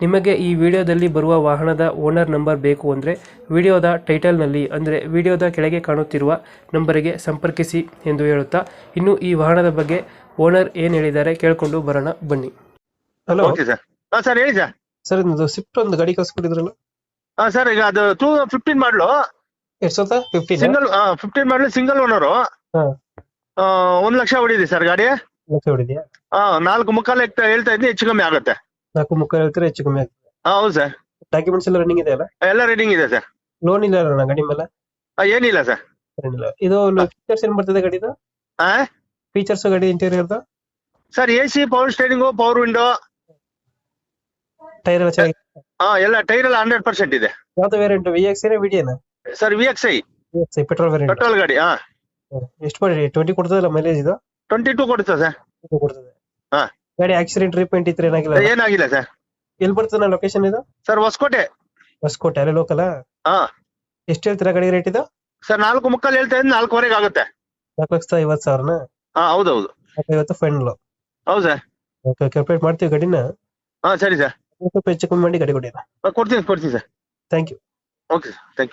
ನಿಮಗೆ ಈ ವಿಡಿಯೋದಲ್ಲಿ ಬರುವ ವಾಹನದ ಓನರ್ ನಂಬರ್ ಬೇಕು ಅಂದರೆ ವಿಡಿಯೋದ ಟೈಟಲ್ನಲ್ಲಿ ಅಂದರೆ ವಿಡಿಯೋದ ಕೆಳಗೆ ಕಾಣುತ್ತಿರುವ ನಂಬರಿಗೆ ಸಂಪರ್ಕಿಸಿ ಎಂದು ಹೇಳುತ್ತಾ ಇನ್ನು ಈ ವಾಹನದ ಬಗ್ಗೆ ಓನರ್ ಏನು ಹೇಳಿದ್ದಾರೆ ಕೇಳಿಕೊಂಡು ಬರೋಣ ಬನ್ನಿ. ಹಲೋ ಓಕೆ ಸರ್ ಹಾ ಸರ್ ಹೇಳಿ ಸರ್ ಸರ್ ಸ್ವಿಫ್ಟ್ ಒಂದು ಗಾಡಿ ಕಳ್ಸ್ಕೊಟ್ಟಿದ್ರಲ್ಲ? ಹಾ ಸರ್ ಈಗ ಅದು ಟೂ ಫಿಫ್ಟೀನ್ ಮಾಡಲು ಎರಡ್ ಸಾವಿರದ ಫಿಫ್ಟೀನ್ ಸಿಂಗಲ್ ಫಿಫ್ಟೀನ್ ಮಾಡಲು ಸಿಂಗಲ್ ಓನರು ಹಾ. ಒಂದ್ ಲಕ್ಷ ಹೊಡಿದೆ ಸರ್ ಗಾಡಿ. ಲಕ್ಷ ಹೊಡಿದ್ಯಾ? ಹಾ ನಾಲ್ಕು ಮುಕ್ಕಾಲು ಹೇಳ್ತಾ ಹೇಳ್ತಾ ಇದ್ದೀನಿ ಹೆಚ್ಚು ಕಮ್ಮಿ ಆಗುತ್ತೆ. ನಾಲ್ಕು ಮುಕ್ಕ ಹೇಳ್ತಾರೆ ಹೆಚ್ಚು ಕಮ್ಮಿ ಆಗ್ತದೆ? ಹಾ ಹೌದು ಸರ್ ಡಾಕ್ಯುಮೆಂಟ್ಸ್ ಎಲ್ಲ ರನ್ನಿಂಗ್ ಇದೆ ಅಲ್ಲ ಎಲ್ಲ ರನ್ನಿಂಗ್ ಇದೆ ಸರ್ ಲೋನ್ ಇಲ್ಲ ಅಲ್ಲ ಗಾಡಿ ಮೇಲೆ? ಆ, ಏನಿಲ್ಲ ಸರ್ ಏನಿಲ್ಲ ಇದು ಫೀಚರ್ಸ್ ಏನ್ ಬರ್ತದೆ ಗಾಡಿದು? ಹಾ ಫೀಚರ್ಸ್ ಗಾಡಿ ಇಂಟೀರಿಯರ್ದು sir A C power steering power window tyre ಎಲ್ಲ ಚೆನ್ನಾಗಿ ಹಾ ಎಲ್ಲ ಟೈರ್ ಎಲ್ಲ ಹಂಡ್ರೆಡ್ ಪರ್ಸೆಂಟ್ ಇದೆ. ಯಾವ್ದು ವೇರಿಯಂಟ್ ವಿ ಎಕ್ಸ್ ಏನ? ವಿಡಿಯನ sir V X I petrol variant petrol ಗಾಡಿ ಹಾ ಎಷ್ಟು ಮಾಡಿ ಟ್ವೆಂಟಿ ಕೊಡ್ತದಲ್ಲ ಮೈಲೇಜ್ ಇದು? ಟ್ವೆಂಟಿ ಟೂ ಕೊಡುತ್ತೆ ಸರ್ ಇದು ಕೊಡ್ತದೆ. ಹಾ. ಗಾಡಿ ಆಕ್ಸಿಡೆಂಟ್ ಟ್ರೀಟ್ಮೆಂಟ್ ಇತ್ತು ಏನಾಗಿಲ್ಲ ಏನಾಗಿಲ್ಲ ಸರ್ ಎಲ್ಲಿ ಬರ್ತದೆ ಲೊಕೇಶನ್ ಇದು? ಸರ್ ಹೊಸಕೋಟೆ. ಹೊಸಕೋಟೆ ಅಲ್ಲೇ ಲೋಕಲ್ ಹಾ. ಎಷ್ಟು ಹೇಳ್ತೀರಾ ಗಾಡಿ ರೇಟ್ ಇದು? ಸರ್ ನಾಲ್ಕು ಮುಕ್ಕಾಲು ಹೇಳ್ತಾ ಇದ್ದೀನಿ ನಾಲ್ಕುವರೆಗೆ ಆಗುತ್ತೆ. ನಾಲ್ಕು ಲಕ್ಷದ ಐವತ್ತು ಸಾವಿರನ? ಹಾ ಹೌದೌದು. ಐವತ್ತು ಫೈನಲ್ ಹೌದು ಸರ್ ಓಕೆ ಕಂಪ್ಲೀಟ್ ಮಾಡ್ತೀವಿ ಗಾಡಿನ? ಹಾ ಸರಿ ಸರ್ ಸ್ವಲ್ಪ ಹೆಚ್ಚು ಕಮ್ಮಿ ಮಾಡಿ ಗಾಡಿ ಕೊಡಿ ಕೊಡ್ತೀನಿ ಕೊಡ್ತೀನಿ sir thank you okay sir thank you